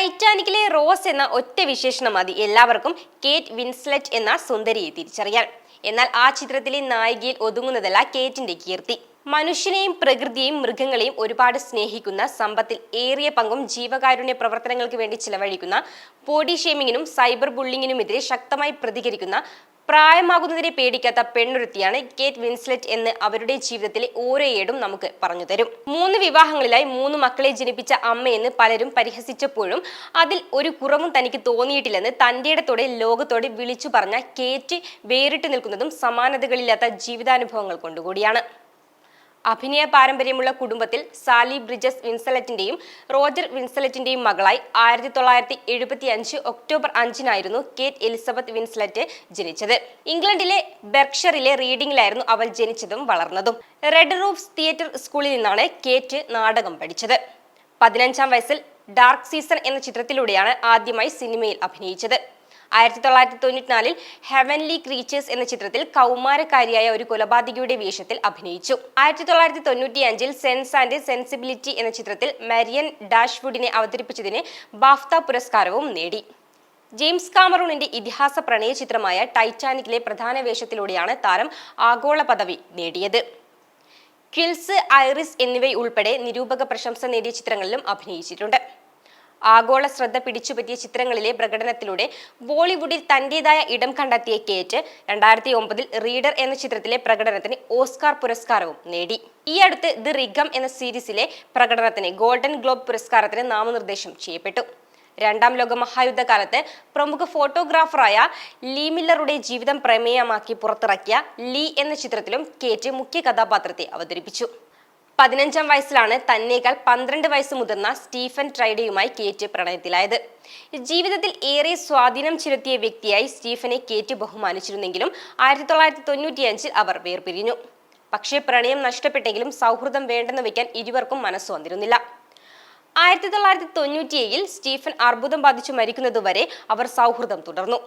ടൈറ്റാനിക്കിലെ rose എന്ന ഒറ്റ വിശേഷണം മതി. എല്ലാവർക്കും കേറ്റ് വിൻസ്ലെറ്റ് എന്ന സുന്ദരിയെ തിരിച്ചറിയാൻ. എന്നാൽ ആ ചിത്രത്തിലെ നായികയിൽ ഒതുങ്ങുന്നതല്ല കേറ്റിന്റെ കീർത്തി. മനുഷ്യനെയും പ്രകൃതിയെയും മൃഗങ്ങളെയും ഒരുപാട് സ്നേഹിക്കുന്ന സമ്പത്തിൽ ഏറിയ പങ്കും ജീവകാരുണ്യ പ്രവർത്തനങ്ങൾക്ക് വേണ്ടി ചിലവഴിക്കുന്ന ബോഡി ഷേമിങ്ങിനും സൈബർ ബുള്ളിങ്ങിനുമെതിരെ ശക്തമായി പ്രതികരിക്കുന്ന പ്രായമാകുന്നതിനെ പേടിക്കാത്ത പെണ്ണൊരുത്തിയാണ് കേറ്റ് വിൻസ്ലെറ്റ് എന്ന് അവരുടെ ജീവിതത്തിലെ ഓരോ ഏടും നമുക്ക് പറഞ്ഞു തരും. മൂന്ന് വിവാഹങ്ങളിലായി മൂന്ന് മക്കളെ ജനിപ്പിച്ച അമ്മയെന്ന് പലരും പരിഹസിച്ചപ്പോഴും അതിൽ ഒരു കുറവും തനിക്ക് തോന്നിയിട്ടില്ലെന്ന് തന്റെ ഇടത്തോടെ ലോകത്തോടെ വിളിച്ചു പറഞ്ഞ കേറ്റ് വേറിട്ട് നിൽക്കുന്നതും സമാനതകളില്ലാത്ത ജീവിതാനുഭവങ്ങൾ കൊണ്ടുകൂടിയാണ്. അഭിനയ പാരമ്പര്യമുള്ള കുടുംബത്തിൽ സാലി ബ്രിജസ് വിൻസലറ്റിന്റെയും റോജർ വിൻസലറ്റിന്റെയും മകളായി ആയിരത്തി തൊള്ളായിരത്തി എഴുപത്തി അഞ്ച് ഒക്ടോബർ അഞ്ചിനായിരുന്നു കേറ്റ് എലിസബത്ത് വിൻസലറ്റ് ജനിച്ചത്. ഇംഗ്ലണ്ടിലെ ബെർക്ഷറിലെ റീഡിംഗിലായിരുന്നു അവൾ ജനിച്ചതും വളർന്നതും. റെഡ് റൂഫ്സ് തിയേറ്റർ സ്കൂളിൽ നിന്നാണ് കേറ്റ് നാടകം പഠിച്ചത്. പതിനഞ്ചാം വയസ്സിൽ ഡാർക്ക് സീസൺ എന്ന ചിത്രത്തിലൂടെയാണ് ആദ്യമായി സിനിമയിൽ അഭിനയിച്ചത്. ആയിരത്തി തൊള്ളായിരത്തി തൊണ്ണൂറ്റിനാലിൽ ഹെവൻലി ക്രീച്ചേഴ്സ് എന്ന ചിത്രത്തിൽ കൗമാരക്കാരിയായ ഒരു കൊലപാതകിയുടെ വേഷത്തിൽ അഭിനയിച്ചു. ആയിരത്തി തൊള്ളായിരത്തി തൊണ്ണൂറ്റി അഞ്ചിൽ സെൻസ് ആൻഡ് സെൻസിബിലിറ്റി എന്ന ചിത്രത്തിൽ മരിയൻ ഡാഷ്വുഡിനെ അവതരിപ്പിച്ചതിന് ബാഫ്ത പുരസ്കാരവും നേടി. ജെയിംസ് കാമറൂണിന്റെ ഇതിഹാസ പ്രണയ ചിത്രമായ ടൈറ്റാനിക്കിലെ പ്രധാന വേഷത്തിലൂടെയാണ് താരം ആഗോള പദവി നേടിയത്. ക്വിൽസ് ഐറിസ് എന്നിവയുൾപ്പെടെ നിരൂപക പ്രശംസ നേടിയ ചിത്രങ്ങളിലും അഭിനയിച്ചിട്ടുണ്ട്. ആഗോള ശ്രദ്ധ പിടിച്ചുപറ്റിയ ചിത്രങ്ങളിലെ പ്രകടനത്തിലൂടെ ബോളിവുഡിൽ തന്റേതായ ഇടം കണ്ടെത്തിയ കേറ്റ് രണ്ടായിരത്തി ഒമ്പതിൽ റീഡർ എന്ന ചിത്രത്തിലെ പ്രകടനത്തിന് ഓസ്കാർ പുരസ്കാരവും നേടി. ഈ അടുത്ത് ദി റിഗം എന്ന സീരീസിലെ പ്രകടനത്തിന് ഗോൾഡൻ ഗ്ലോബ് പുരസ്കാരത്തിന് നാമനിർദ്ദേശം ചെയ്യപ്പെട്ടു. രണ്ടാം ലോക മഹായുദ്ധകാലത്ത് പ്രമുഖ ഫോട്ടോഗ്രാഫറായ ലീ മില്ലറുടെ ജീവിതം പ്രമേയമാക്കി പുറത്തിറക്കിയ ലീ എന്ന ചിത്രത്തിലും കേറ്റ് മുഖ്യ കഥാപാത്രത്തെ അവതരിപ്പിച്ചു. പതിനഞ്ചാം വയസ്സിലാണ് തന്നേക്കാൾ പന്ത്രണ്ട് വയസ്സ് മുതിർന്ന സ്റ്റീഫൻ ട്രൈഡയുമായി കേറ്റ് പ്രണയത്തിലായത്. ജീവിതത്തിൽ ഏറെ സ്വാധീനം ചെലുത്തിയ വ്യക്തിയായി സ്റ്റീഫനെ കേറ്റ് ബഹുമാനിച്ചിരുന്നെങ്കിലും ആയിരത്തി തൊള്ളായിരത്തി തൊണ്ണൂറ്റിയഞ്ചിൽ അവർ വേർപിരിഞ്ഞു. പക്ഷേ പ്രണയം നഷ്ടപ്പെട്ടെങ്കിലും സൗഹൃദം വേണ്ടെന്ന് വയ്ക്കാൻ ഇരുവർക്കും മനസ്സ് വന്നിരുന്നില്ല. ആയിരത്തി തൊള്ളായിരത്തി തൊണ്ണൂറ്റിയേഴിൽ സ്റ്റീഫൻ അർബുദം ബാധിച്ചു മരിക്കുന്നതുവരെ അവർ സൗഹൃദം തുടർന്നു.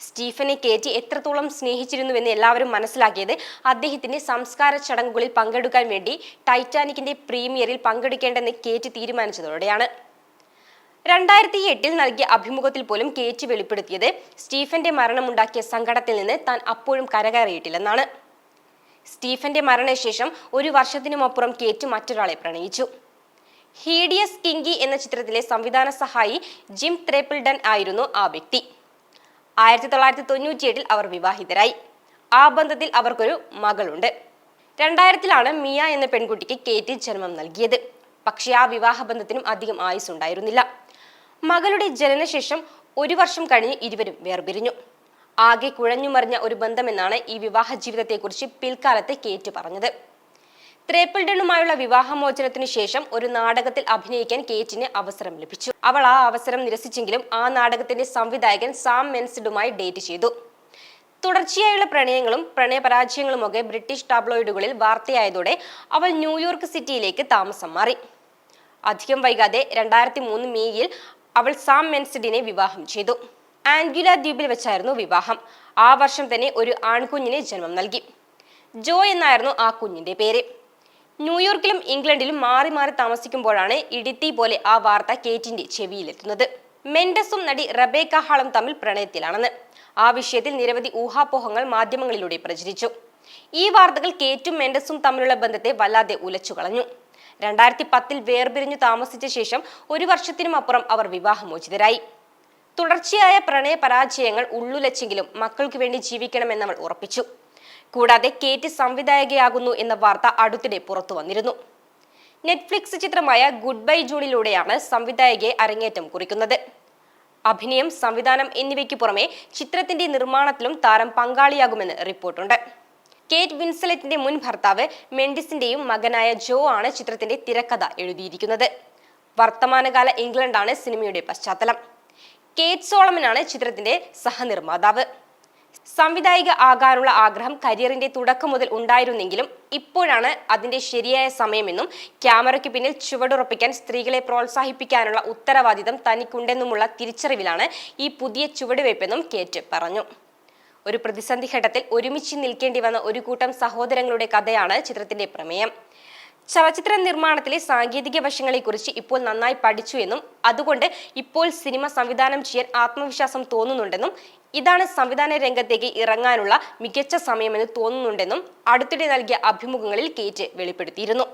സ്റ്റീഫനെ കയറ്റി എത്രത്തോളം സ്നേഹിച്ചിരുന്നുവെന്ന് എല്ലാവരും മനസ്സിലാക്കിയത് അദ്ദേഹത്തിന്റെ സംസ്കാര ചടങ്ങുകളിൽ പങ്കെടുക്കാൻ വേണ്ടി ടൈറ്റാനിക്കിന്റെ പ്രീമിയറിൽ പങ്കെടുക്കേണ്ടെന്ന് കേറ്റ് തീരുമാനിച്ചതോടെയാണ്. രണ്ടായിരത്തി എട്ടിൽ നൽകിയ അഭിമുഖത്തിൽ പോലും കേറ്റ് വെളിപ്പെടുത്തിയത് സ്റ്റീഫന്റെ മരണമുണ്ടാക്കിയ സങ്കടത്തിൽ നിന്ന് താൻ അപ്പോഴും കരകയറിയിട്ടില്ലെന്നാണ്. സ്റ്റീഫന്റെ മരണശേഷം ഒരു വർഷത്തിനുമപ്പുറം കേറ്റ് മറ്റൊരാളെ പ്രണയിച്ചു. ഹീഡിയസ് കിങ്കി എന്ന ചിത്രത്തിലെ സംവിധാന സഹായി ജിം ത്രേപ്പിൾഡൻ ആയിരുന്നു ആ വ്യക്തി. ആയിരത്തി തൊള്ളായിരത്തി തൊണ്ണൂറ്റിയെട്ടിൽ അവർ വിവാഹിതരായി. ആ ബന്ധത്തിൽ അവർക്കൊരു മകളുണ്ട്. രണ്ടായിരത്തിലാണ് മിയ എന്ന പെൺകുട്ടിക്ക് കേറ്റി ജന്മം നൽകിയത്. പക്ഷേ ആ വിവാഹ ബന്ധത്തിനും അധികം ആയുസ് ഉണ്ടായിരുന്നില്ല മകളുടെ ജനനശേഷം ഒരു വർഷം കഴിഞ്ഞ് ഇരുവരും വേർപിരിഞ്ഞു. ആകെ കുഴഞ്ഞുമറിഞ്ഞ ഒരു ബന്ധമെന്നാണ് ഈ വിവാഹ ജീവിതത്തെക്കുറിച്ച് പിൽക്കാലത്ത് കേറ്റ് പറഞ്ഞത്. ത്രേപ്പിൾഡനുമായുള്ള വിവാഹമോചനത്തിനു ശേഷം ഒരു നാടകത്തിൽ അഭിനയിക്കാൻ കേറ്റിന് അവസരം ലഭിച്ചു. അവൾ ആ അവസരം നിരസിച്ചെങ്കിലും ആ നാടകത്തിന്റെ സംവിധായകൻ സാം മെൻസിഡുമായി ഡേറ്റ് ചെയ്തു. തുടർച്ചയായുള്ള പ്രണയങ്ങളും പ്രണയപരാജയങ്ങളുമൊക്കെ ബ്രിട്ടീഷ് ടാബ്ലോയിഡുകളിൽ വാർത്തയായതോടെ അവൾ ന്യൂയോർക്ക് സിറ്റിയിലേക്ക് താമസം മാറി. അധികം വൈകാതെ രണ്ടായിരത്തി മൂന്ന് മേയിൽ അവൾ സാം മെൻസിഡിനെ വിവാഹം ചെയ്തു. ആൻഗുല ദ്വീപിൽ വെച്ചായിരുന്നു വിവാഹം. ആ വർഷം തന്നെ ഒരു ആൺകുഞ്ഞിന് ജന്മം നൽകി. ജോ എന്നായിരുന്നു ആ കുഞ്ഞിന്റെ പേര്. ന്യൂയോർക്കിലും ഇംഗ്ലണ്ടിലും മാറി മാറി താമസിക്കുമ്പോഴാണ് ഇടിത്തി പോലെ ആ വാർത്ത കേറ്റിന്റെ ചെവിയിലെത്തുന്നത്. മെൻഡസും നടി റബേക്ക ഹാളും തമ്മിൽ പ്രണയത്തിലാണെന്ന്. ആ വിഷയത്തിൽ നിരവധി ഊഹാപോഹങ്ങൾ മാധ്യമങ്ങളിലൂടെ പ്രചരിച്ചു. ഈ വാർത്തകൾ കേറ്റും മെൻഡസും തമ്മിലുള്ള ബന്ധത്തെ വല്ലാതെ ഉലച്ചു കളഞ്ഞു രണ്ടായിരത്തി പത്തിൽ വേർപിരിഞ്ഞു താമസിച്ച ശേഷം ഒരു വർഷത്തിനും അപ്പുറം അവർ വിവാഹമോചിതരായി. തുടർച്ചയായ പ്രണയ പരാജയങ്ങൾ ഉള്ളുലച്ചെങ്കിലും മക്കൾക്ക് വേണ്ടി ജീവിക്കണമെന്നവൾ ഉറപ്പിച്ചു. കൂടാതെ കേറ്റ് സംവിധായകയാകുന്നു എന്ന വാർത്ത അടുത്തിടെ പുറത്തു വന്നിരുന്നു. നെറ്റ്ഫ്ലിക്സ് ചിത്രമായ ഗുഡ് ബൈ ജൂണിലൂടെയാണ് സംവിധായകയെ അരങ്ങേറ്റം കുറിക്കുന്നത്. അഭിനയം സംവിധാനം എന്നിവയ്ക്ക് പുറമെ ചിത്രത്തിന്റെ നിർമ്മാണത്തിലും താരം പങ്കാളിയാകുമെന്ന് റിപ്പോർട്ടുണ്ട്. കേറ്റ് വിൻസലറ്റിന്റെ മുൻ ഭർത്താവ് മെൻഡിസിന്റെയും മകനായ ജോ ആണ് ചിത്രത്തിന്റെ തിരക്കഥ എഴുതിയിരിക്കുന്നത്. വർത്തമാനകാല ഇംഗ്ലണ്ടാണ് സിനിമയുടെ പശ്ചാത്തലം. കേറ്റ് സോളമനാണ് ചിത്രത്തിന്റെ സഹനിർമ്മാതാവ്. സംവിധായിക ആകാനുള്ള ആഗ്രഹം കരിയറിന്റെ തുടക്കം മുതൽ ഉണ്ടായിരുന്നെങ്കിലും ഇപ്പോഴാണ് അതിന്റെ ശരിയായ സമയമെന്നും ക്യാമറയ്ക്ക് പിന്നിൽ ചുവടുറപ്പിക്കാൻ സ്ത്രീകളെ പ്രോത്സാഹിപ്പിക്കാനുള്ള ഉത്തരവാദിത്തം തനിക്കുണ്ടെന്നുമുള്ള തിരിച്ചറിവിലാണ് ഈ പുതിയ ചുവടുവയ്പ്പെന്നും കേറ്റ് പറഞ്ഞു. ഒരു പ്രതിസന്ധി ഘട്ടത്തിൽ ഒരുമിച്ച് നിൽക്കേണ്ടി വന്ന ഒരു കൂട്ടം സഹോദരങ്ങളുടെ കഥയാണ് ചിത്രത്തിന്റെ പ്രമേയം. ചലച്ചിത്ര നിർമ്മാണത്തിലെ സാങ്കേതിക വശങ്ങളെക്കുറിച്ച് ഇപ്പോൾ നന്നായി പഠിച്ചു എന്നും അതുകൊണ്ട് ഇപ്പോൾ സിനിമ സംവിധാനം ചെയ്യാൻ ആത്മവിശ്വാസം തോന്നുന്നുണ്ടെന്നും ഇതാണ് സംവിധാന രംഗത്തേക്ക് ഇറങ്ങാനുള്ള മികച്ച സമയമെന്ന് തോന്നുന്നുണ്ടെന്നും അടുത്തിടെ നൽകിയ അഭിമുഖങ്ങളിൽ കേറ്റ് വെളിപ്പെടുത്തിയിരുന്നു.